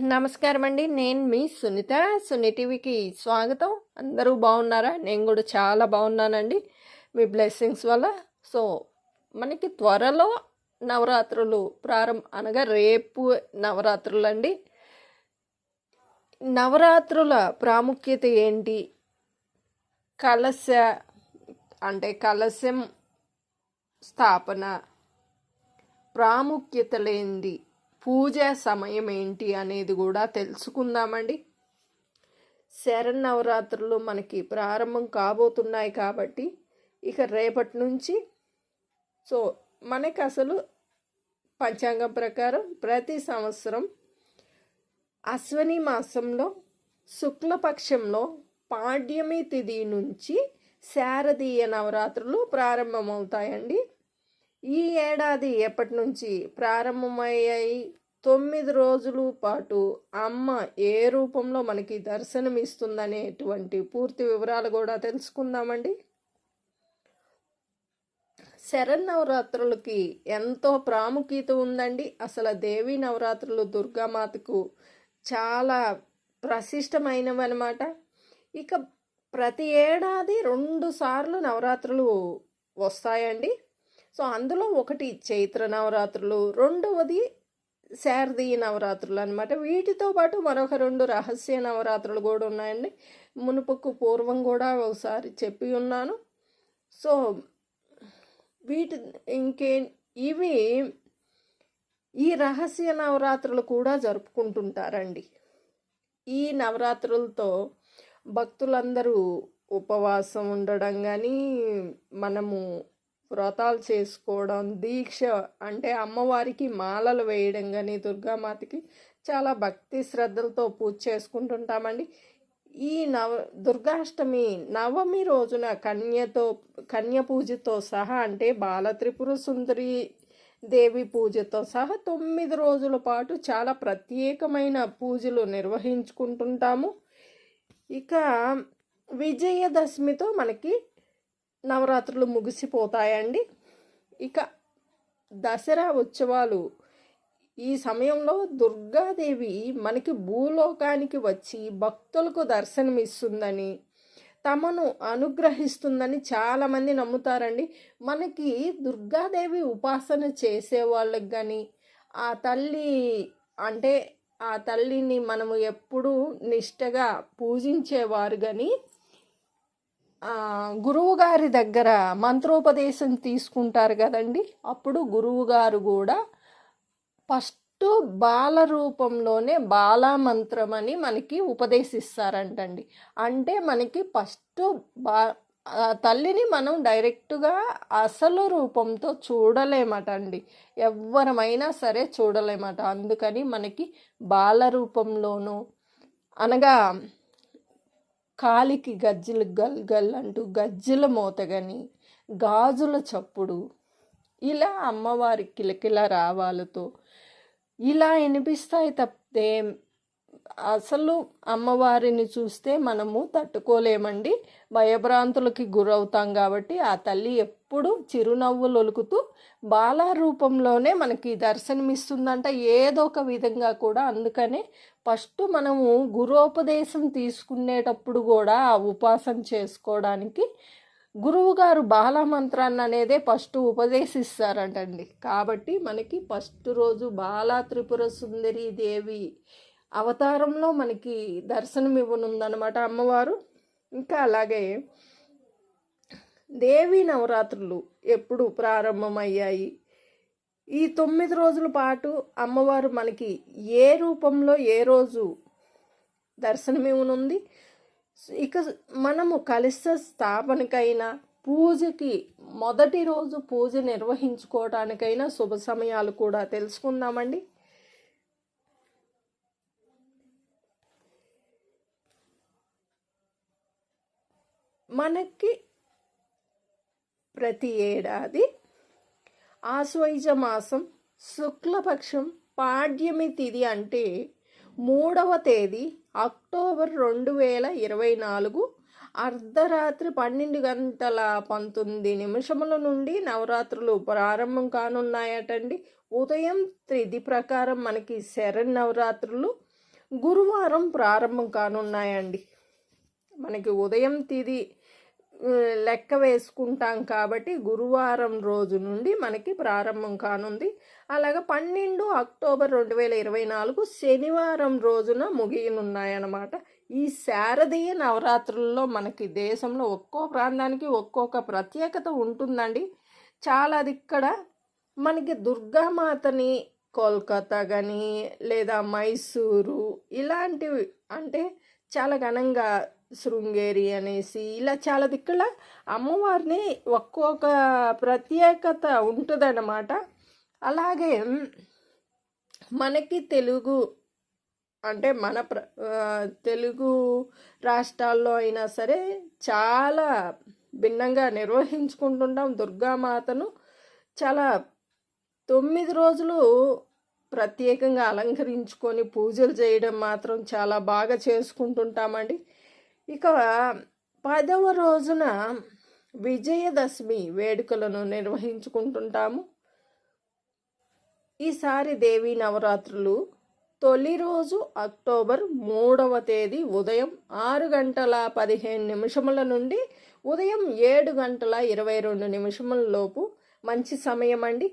నమస్కారం అండి నేను మీ సునీత. సునీటీవీకి స్వాగతం. అందరూ బాగున్నారా? నేను కూడా చాలా బాగున్నానండి. మీ బ్లెస్సింగ్స్ వల్ల. సో మనకి త్వరలో నవరాత్రులు ప్రారంభం అనగా రేపు నవరాత్రులు అండి నవరాత్రుల ప్రాముఖ్యత ఏంటి? కలశ అంటే కలశం స్థాపన ప్రాముఖ్యత లేనిది పూజ సమయం ఏంటి అనేది కూడా తెలుసుకుందామండి. శరన్నవరాత్రులు మనకి ప్రారంభం కాబోతున్నాయి కాబట్టి ఇక రేపటి నుంచి సో మనకి అసలు పంచాంగం ప్రకారం ప్రతి సంవత్సరం అశ్వని మాసంలో శుక్లపక్షంలో పాడ్యమి తిథి నుంచి శారదీయ నవరాత్రులు ప్రారంభమవుతాయండి. ఈ ఏడాది ఎప్పటి నుంచి ప్రారంభమయ్యాయి? తొమ్మిది రోజుల పాటు అమ్మ ఏ రూపంలో మనకి దర్శనమిస్తుందనేటువంటి పూర్తి వివరాలు కూడా తెలుసుకుందామండి. శరన్నవరాత్రులకి ఎంతో ప్రాముఖ్యత ఉందండి. అసలు దేవి నవరాత్రులు దుర్గామాతకు చాలా ప్రశిష్టమైనవి అనమాట ఇక ప్రతి ఏడాది రెండు సార్లు నవరాత్రులు వస్తాయండి. సో అందులో ఒకటి చైత్ర నవరాత్రులు రెండవది శారదీయ నవరాత్రులు అనమాట వీటితో పాటు మరొక రెండు రహస్య నవరాత్రులు కూడా ఉన్నాయండి. మునుపుకు పూర్వం కూడా ఒకసారి చెప్పి ఉన్నాను. సో వీటి ఇంకే ఇవి ఈ రహస్య నవరాత్రులు కూడా జరుపుకుంటుంటారండి. ఈ నవరాత్రులతో భక్తులందరూ ఉపవాసం ఉండడం కానీ మనము వ్రతాలు చేసుకోవడం దీక్ష అంటే అమ్మవారికి మాలలు వేయడం కానీ దుర్గామాతకి చాలా భక్తి శ్రద్ధలతో పూజ చేసుకుంటుంటామండి. ఈ నవ దుర్గాష్టమి నవమి రోజున కన్యతో కన్య పూజతో సహా అంటే బాల త్రిపుర సుందరి దేవి పూజతో సహా తొమ్మిది రోజుల పాటు చాలా ప్రత్యేకమైన పూజలు నిర్వహించుకుంటుంటాము. ఇక విజయదశమితో మనకి నవరాత్రులు ముగిసిపోతాయండి. ఇక దసరా ఉత్సవాలు. ఈ సమయంలో దుర్గాదేవి మనకి భూలోకానికి వచ్చి భక్తులకు దర్శనమిస్తుందని తమను అనుగ్రహిస్తుందని చాలామంది నమ్ముతారండి. మనకి దుర్గాదేవి ఉపాసన చేసే వాళ్ళకి కానీ ఆ తల్లి అంటే ఆ తల్లిని మనము ఎప్పుడూ నిష్టగా పూజించేవారు కానీ గురువుగారి దగ్గర మంత్రోపదేశం తీసుకుంటారు కదండి. అప్పుడు గురువుగారు కూడా ఫస్ట్ బాల రూపంలోనే బాల మంత్రం అని మనకి ఉపదేశిస్తారంటండి. అంటే మనకి ఫస్ట్ బా తల్లిని మనం డైరెక్ట్గా అసలు రూపంతో చూడలేమట అండి ఎవరమైనా సరే చూడలేమట. అందుకని మనకి బాల రూపంలోనూ అనగా కాలికి గజ్జలు గల్ గల్ అంటూ గజ్జల మోతగని గాజుల చప్పుడు. ఇలా అమ్మవారి కిలకిల రావాలతో ఇలా వినిపిస్తాయి తప్పితే అసలు అమ్మవారిని చూస్తే మనము తట్టుకోలేమండి. భయభ్రాంతులకి గురవుతాం కాబట్టి ఆ తల్లి ఎప్పుడు చిరునవ్వులు ఒలుకుతూ బాలా రూపంలోనే మనకి దర్శనమిస్తుందంట. ఏదో ఒక విధంగా కూడా అందుకనే ఫస్ట్ మనము గురోపదేశం తీసుకునేటప్పుడు కూడా ఆ ఉపాసన చేసుకోవడానికి గురువుగారు బాలమంత్రాన్ని అనేదే ఫస్ట్ ఉపదేశిస్తారంటండి. కాబట్టి మనకి ఫస్ట్ రోజు బాలా త్రిపుర సుందరి దేవి అవతారంలో మనకి దర్శనం ఇవ్వనుందనమాట అమ్మవారు. ఇంకా అలాగే దేవి నవరాత్రులు ఎప్పుడు ప్రారంభమయ్యాయి? ఈ తొమ్మిది రోజుల పాటు అమ్మవారు మనకి ఏ రూపంలో ఏ రోజు దర్శనమివ్వనుంది ఇక మనము కలిస స్థాపనకైనా పూజకి మొదటి రోజు పూజ నిర్వహించుకోవడానికైనా శుభ సమయాలు కూడా తెలుసుకుందామండి. మనకి ప్రతి ఏడాది ఆశ్వయుజ మాసం శుక్లపక్షం పాడ్యమి తిథి అంటే మూడవ తేదీ అక్టోబర్ రెండు వేల ఇరవై నాలుగు అర్ధరాత్రి పన్నెండు గంటల పంతొమ్మిది నిమిషముల నుండి నవరాత్రులు ప్రారంభం కానున్నాయటండి. ఉదయం త్రిది ప్రకారం మనకి శరణ్ నవరాత్రులు గురువారం ప్రారంభం కానున్నాయండి. మనకి ఉదయం తిది లెక్క వేసుకుంటాం కాబట్టి గురువారం రోజు నుండి మనకి ప్రారంభం కానుంది. అలాగే పన్నెండు అక్టోబర్ రెండు వేల ఇరవై నాలుగు శనివారం రోజున ముగియనున్నాయన్నమాట. ఈ శారదీయ నవరాత్రుల్లో మనకి దేశంలో ఒక్కో ప్రాంతానికి ఒక్కొక్క ప్రత్యేకత ఉంటుందండి. చాలా అది ఇక్కడ మనకి దుర్గామాతని కోల్కతా కానీ లేదా మైసూరు ఇలాంటివి అంటే చాలా ఘనంగా శృంగేరి అనేసి ఇలా చాలా దిక్కుల అమ్మవారిని ఒక్కొక్క ప్రత్యేకత ఉంటుందన్నమాట. అలాగే మనకి తెలుగు అంటే మన ప్ర తెలుగు రాష్ట్రాల్లో అయినా సరే చాలా భిన్నంగా నిర్వహించుకుంటుంటాం. దుర్గామాతను చాలా తొమ్మిది రోజులు ప్రత్యేకంగా అలంకరించుకొని పూజలు చేయడం మాత్రం చాలా బాగా చేసుకుంటుంటామండి. ఇక పదవ రోజున విజయదశమి వేడుకలను నిర్వహించుకుంటుంటాము. ఈసారి దేవీ నవరాత్రులు తొలి రోజు అక్టోబర్ మూడవ తేదీ ఉదయం ఆరు గంటల పదిహేను నిమిషముల నుండి ఉదయం ఏడు గంటల ఇరవై రెండు నిమిషముల లోపు మంచి సమయం అండి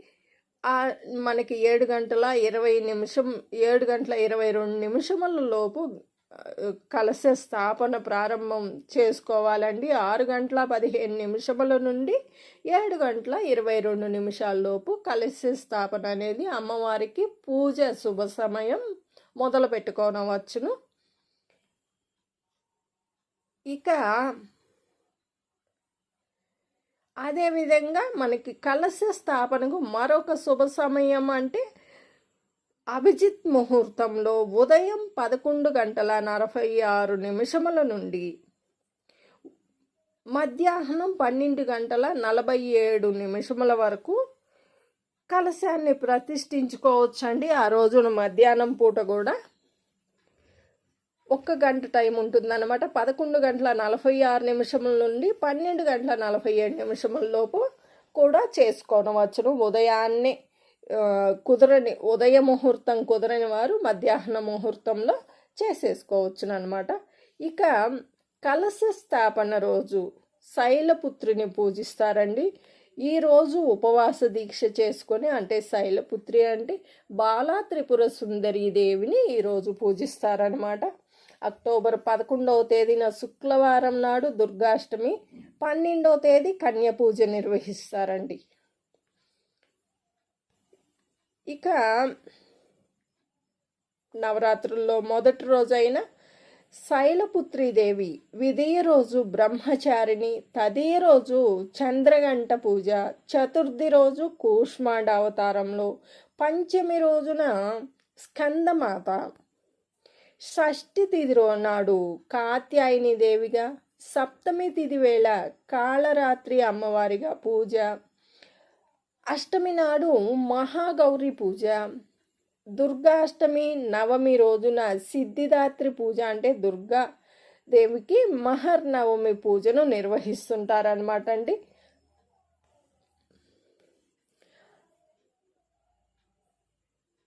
మనకి ఏడు గంటల ఇరవై నిమిషం ఏడు గంటల ఇరవై రెండు నిమిషముల లోపు కలశ స్థాపన ప్రారంభం చేసుకోవాలండి. ఆరు గంటల పదిహేను నిమిషముల నుండి ఏడు గంటల ఇరవై రెండు నిమిషాల లోపు కలశ స్థాపన అనేది అమ్మవారికి పూజ శుభ సమయం మొదలు పెట్టుకోనవచ్చును ఇక అదేవిధంగా మనకి కలశ స్థాపనకు మరొక శుభ సమయం అంటే అభిజిత్ ముహూర్తంలో ఉదయం పదకొండు గంటల నలభై ఆరు నిమిషముల నుండి మధ్యాహ్నం పన్నెండు గంటల నలభై ఏడు నిమిషముల వరకు కలశాన్ని ప్రతిష్ఠించుకోవచ్చండి. ఆ రోజున మధ్యాహ్నం పూట కూడా ఒక్క గంట టైం ఉంటుందన్నమాట. పదకొండు గంటల నలభై ఆరు నిమిషముల నుండి పన్నెండు గంటల నలభై ఏడు నిమిషముల లోపు కూడా చేసుకోనవచ్చును ఉదయాన్నే కుదరని ఉదయ ముహూర్తం కుదరని వారు మధ్యాహ్న ముహూర్తంలో చేసేసుకోవచ్చును అనమాట ఇక కలశ స్థాపన రోజు శైలపుత్రిని పూజిస్తారండి. ఈరోజు ఉపవాస దీక్ష చేసుకొని అంటే శైలపుత్రి అంటే బాలా త్రిపుర సుందరీ దేవిని ఈరోజు పూజిస్తారనమాట అక్టోబర్ పదకొండవ తేదీన శుక్రవారం నాడు దుర్గాష్టమి పన్నెండవ తేదీ కన్య పూజ నిర్వహిస్తారండి. ఇక నవరాత్రుల్లో మొదటి రోజైన శైలపుత్రీదేవి విధియ రోజు బ్రహ్మచారిణి తదే రోజు చంద్రగంట పూజ చతుర్థి రోజు కూష్మాండ అవతారంలో పంచమి రోజున స్కందమాత షష్ఠి తిథి నాడు కాత్యాయని దేవిగా సప్తమి తిథి వేళ కాళరాత్రి అమ్మవారిగా పూజ. అష్టమి నాడు మహాగౌరి పూజ. దుర్గాష్టమి నవమి రోజున సిద్ధిదాత్రి పూజ అంటే దుర్గా దేవికి మహర్ నవమి పూజను నిర్వహిస్తుంటారనమాట అండి.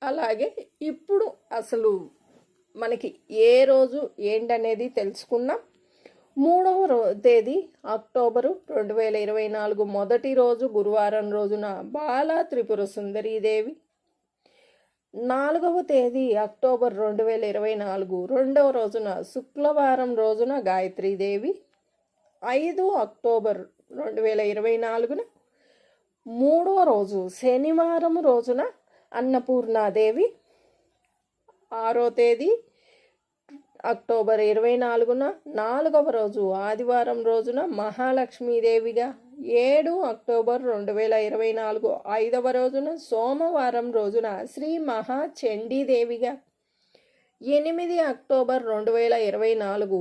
అలాగే ఇప్పుడు అసలు మనకి ఏ రోజు ఏంటనేది తెలుసుకుందాం. మూడవ రో తేదీ అక్టోబరు రెండు వేల ఇరవై నాలుగు మొదటి రోజు గురువారం రోజున బాలా త్రిపుర సుందరీదేవి నాలుగవ తేదీ అక్టోబర్ రెండు వేల ఇరవై నాలుగు రెండవ రోజున శుక్రవారం రోజున గాయత్రీదేవి ఐదు అక్టోబర్ రెండు వేల ఇరవై నాలుగున మూడవ రోజు శనివారం రోజున అన్నపూర్ణాదేవి. ఆరో తేదీ అక్టోబర్ ఇరవై నాలుగున నాలుగవ రోజు ఆదివారం రోజున మహాలక్ష్మీదేవిగా ఏడు అక్టోబర్ రెండు వేల ఇరవై నాలుగు ఐదవ రోజున సోమవారం రోజున శ్రీ మహాచండీదేవిగా ఎనిమిది అక్టోబర్ రెండు వేల ఇరవై నాలుగు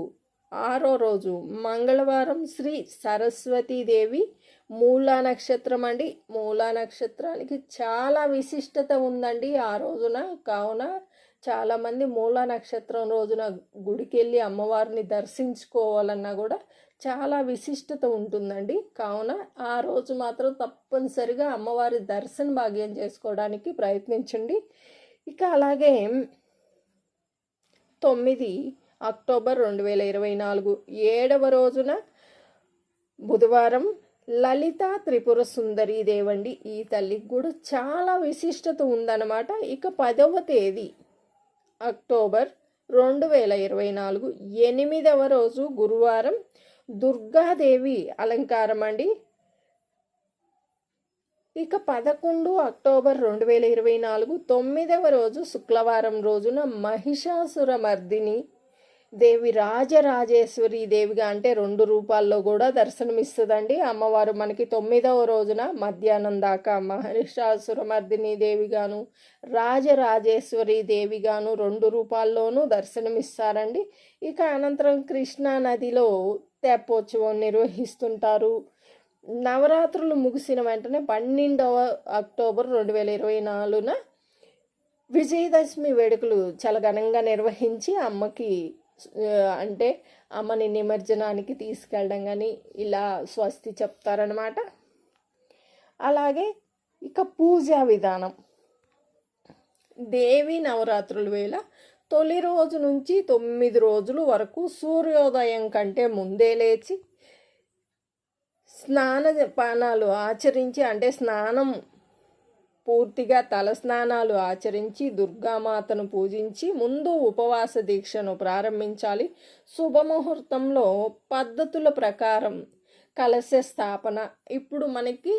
ఆరో రోజు మంగళవారం శ్రీ సరస్వతీదేవి మూలా నక్షత్రం అండి. మూలా నక్షత్రానికి చాలా విశిష్టత ఉందండి ఆ రోజున. కావున చాలామంది మూలా నక్షత్రం రోజున గుడికి వెళ్ళి అమ్మవారిని దర్శించుకోవాలన్నా కూడా చాలా విశిష్టత ఉంటుందండి. కావున ఆ రోజు మాత్రం తప్పనిసరిగా అమ్మవారి దర్శన భాగ్యం చేసుకోవడానికి ప్రయత్నించండి. ఇక అలాగే తొమ్మిది అక్టోబర్ రెండు వేల ఇరవై నాలుగు ఏడవ రోజున బుధవారం లలిత త్రిపుర సుందరి దేవండి. ఈ తల్లికి కూడా చాలా విశిష్టత ఉందన్నమాట. ఇక పదవ తేదీ అక్టోబర్ రెండు వేల ఇరవై నాలుగు ఎనిమిదవ రోజు గురువారం దుర్గాదేవి అలంకారం అండి ఇక పదకొండు అక్టోబర్ రెండు వేల ఇరవై నాలుగు తొమ్మిదవ రోజు శుక్రవారం రోజున మహిషాసుర మర్దిని దేవి రాజరాజేశ్వరి దేవిగా అంటే రెండు రూపాల్లో కూడా దర్శనమిస్తుందండి. అమ్మవారు మనకి తొమ్మిదవ రోజున మధ్యాహ్నం దాకా మహిషాసురమర్దిని దేవిగాను రాజరాజేశ్వరి దేవిగాను రెండు రూపాల్లోనూ దర్శనమిస్తారండి. ఇక అనంతరం కృష్ణా నదిలో తెప్పోత్సవం నిర్వహిస్తుంటారు. నవరాత్రులు ముగిసిన వెంటనే పన్నెండవ అక్టోబర్ రెండు వేల ఇరవై నాలుగున విజయదశమి వేడుకలు చాలా ఘనంగా నిర్వహించి అమ్మకి అంటే అమ్మని నిమజ్జనానికి తీసుకెళ్ళడం కానీ ఇలా స్వస్తి చెప్తారనమాట అలాగే ఇక పూజా విధానం. దేవి నవరాత్రుల వేళ తొలి రోజు నుంచి తొమ్మిది రోజులు వరకు సూర్యోదయం కంటే ముందే లేచి స్నాన పానాలు ఆచరించి అంటే స్నానం పూర్తిగా తలస్నానాలు ఆచరించి దుర్గామాతను పూజించి ముందు ఉపవాస దీక్షను ప్రారంభించాలి. శుభముహూర్తంలో పద్ధతుల ప్రకారం కలశ స్థాపన. ఇప్పుడు మనకి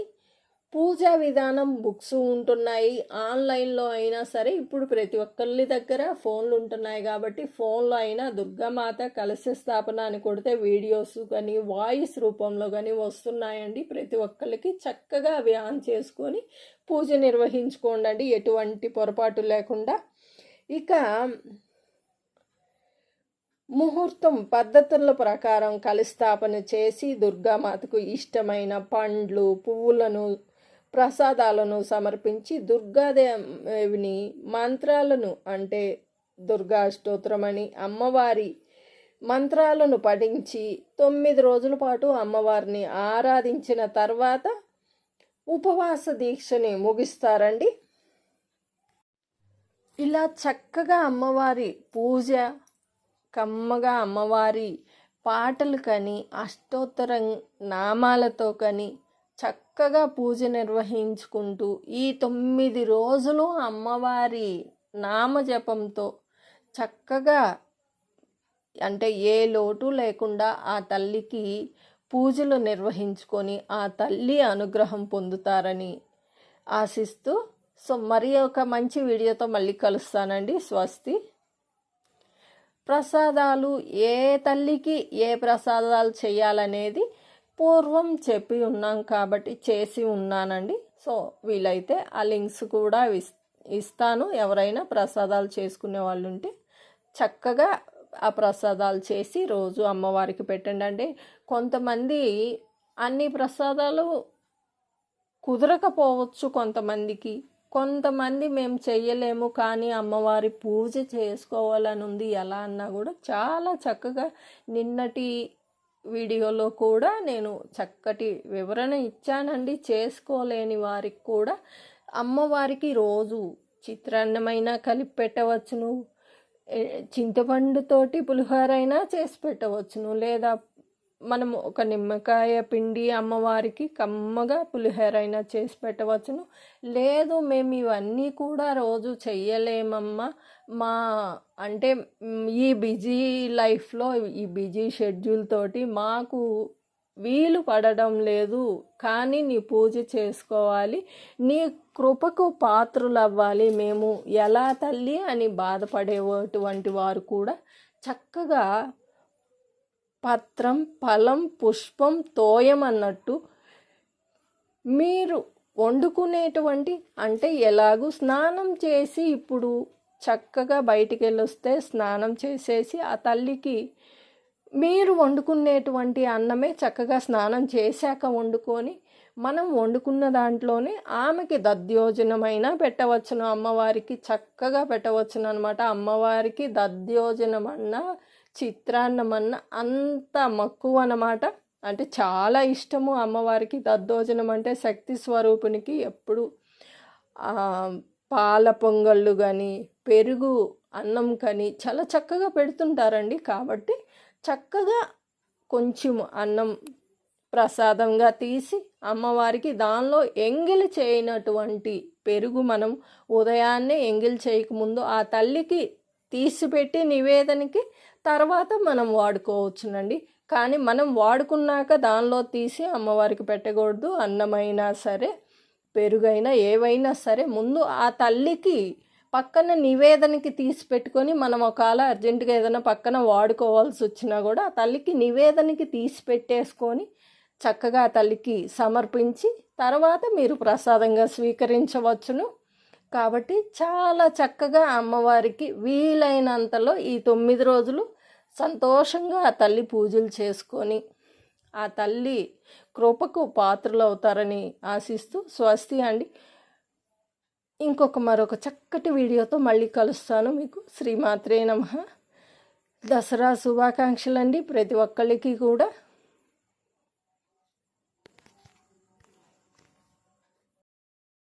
పూజా విధానం బుక్స్ ఉంటున్నాయి. ఆన్లైన్లో అయినా సరే ఇప్పుడు ప్రతి ఒక్కరి దగ్గర ఫోన్లు ఉంటున్నాయి కాబట్టి ఫోన్లో అయినా దుర్గామాత కలశ స్థాపన అని కొడితే వీడియోస్ కానీ వాయిస్ రూపంలో కానీ వస్తున్నాయండి. ప్రతి ఒక్కరికి చక్కగా అవి ఆన్ చేసుకొని పూజ నిర్వహించుకోండి ఎటువంటి పొరపాటు లేకుండా. ఇక ముహూర్తం పద్ధతుల ప్రకారం కలిస్థాపన చేసి దుర్గామాతకు ఇష్టమైన పండ్లు పువ్వులను ప్రసాదాలను సమర్పించి దుర్గాదేవిని మంత్రాలను అంటే దుర్గా స్తోత్రమని అమ్మవారి మంత్రాలను పఠించి తొమ్మిది రోజుల పాటు అమ్మవారిని ఆరాధించిన తర్వాత ఉపవాస దీక్షని ముగిస్తారండి. ఇలా చక్కగా అమ్మవారి పూజ కమ్మగా అమ్మవారి పాటలు కానీ అష్టోత్తర నామాలతో కానీ చక్కగా పూజ నిర్వహించుకుంటూ ఈ తొమ్మిది రోజులు అమ్మవారి నామజపంతో చక్కగా అంటే ఏ లోటు లేకుండా ఆ తల్లికి పూజలు నిర్వహించుకొని ఆ తల్లి అనుగ్రహం పొందుతారని ఆశిస్తూ సో మరి ఒక మంచి వీడియోతో మళ్ళీ కలుస్తానండి. స్వస్తి. ప్రసాదాలు ఏ తల్లికి ఏ ప్రసాదాలు చేయాలనేది పూర్వం చెప్పి ఉన్నాం కాబట్టి చేసి ఉన్నానండి. సో వీలైతే ఆ లింక్స్ కూడా ఇస్తాను. ఎవరైనా ప్రసాదాలు చేసుకునే వాళ్ళు ఉంటే చక్కగా ఆ ప్రసాదాలు చేసి రోజు అమ్మవారికి పెట్టండి. అంటే కొంతమంది అన్ని ప్రసాదాలు కుదరకపోవచ్చు కొంతమందికి. కొంతమంది మేము చెయ్యలేము కానీ అమ్మవారి పూజ చేసుకోవాలని ఉంది. ఎలా అన్నా కూడా చాలా చక్కగా నిన్నటి వీడియోలో కూడా నేను చక్కటి వివరణ ఇచ్చానండి. చేసుకోలేని వారికి కూడా అమ్మవారికి రోజు చిత్రాన్నమైనా కలిపి పెట్టవచ్చును. చింతపండుతోటి పులిహోర అయినా చేసి పెట్టవచ్చును. లేదా మనం ఒక నిమ్మకాయ పిండి అమ్మవారికి కమ్మగా పులిహోర అయినా చేసి పెట్టవచ్చును. లేదు మేము ఇవన్నీ కూడా రోజు చెయ్యలేమమ్మా. మా అంటే ఈ బిజీ లైఫ్లో ఈ బిజీ షెడ్యూల్ తోటి మాకు వీలు పడడం లేదు. కానీ నీ పూజ చేసుకోవాలి. నీ కృపకు పాత్రలు అవ్వాలి మేము. ఎలా తల్లి అని బాధపడేటువంటి వారు కూడా చక్కగా పత్రం ఫలం పుష్పం తోయం అన్నట్టు మీరు వండుకునేటువంటి అంటే ఎలాగూ స్నానం చేసి ఇప్పుడు చక్కగా బయటికి వెళ్ళొస్తే స్నానం చేసేసి ఆ తల్లికి మీరు వండుకునేటువంటి అన్నమే చక్కగా స్నానం చేశాక వండుకొని మనం వండుకున్న దాంట్లోనే ఆమెకి దద్యోజనమైనా పెట్టవచ్చును. అమ్మవారికి చక్కగా పెట్టవచ్చును అనమాట అమ్మవారికి దద్యోజనమన్నా అన్న అంత మక్కువ అన్నమాట. అంటే చాలా ఇష్టము అమ్మవారికి దద్దోజనం అంటే శక్తి స్వరూపునికి ఎప్పుడు. పాల పొంగళ్ళు కానీ పెరుగు అన్నం కానీ చాలా చక్కగా పెడుతుంటారండి. కాబట్టి చక్కగా కొంచెం అన్నం ప్రసాదంగా తీసి అమ్మవారికి దానిలో ఎంగిలి చేయనటువంటి పెరుగు మనం ఉదయాన్నే ఎంగిలి చేయకముందు ఆ తల్లికి తీసిపెట్టి నివేదనకి తర్వాత మనం వాడుకోవచ్చునండి. కానీ మనం వాడుకున్నాక దానిలో తీసి అమ్మవారికి పెట్టకూడదు. అన్నమైనా సరే పెరుగైనా ఏవైనా సరే ముందు ఆ తల్లికి పక్కన నివేదనకి తీసి పెట్టుకొని మనం ఒకవేళ అర్జెంటుగా ఏదైనా పక్కన వాడుకోవాల్సి వచ్చినా కూడా ఆ తల్లికి నివేదనకి తీసి పెట్టేసుకొని చక్కగా ఆ తల్లికి సమర్పించి తర్వాత మీరు ప్రసాదంగా స్వీకరించవచ్చును. కాబట్టి చాలా చక్కగా అమ్మవారికి వీలైనంతలో ఈ తొమ్మిది రోజులు సంతోషంగా ఆ తల్లి పూజలు చేసుకొని ఆ తల్లి కృపకు పాత్రలు అవుతారని ఆశిస్తూ స్వస్తి అండి. ఇంకొక మరొక చక్కటి వీడియోతో మళ్ళీ కలుస్తాను మీకు. శ్రీమాత్రే నమ. దసరా శుభాకాంక్షలు అండి ప్రతి ఒక్కళ్ళకి కూడా.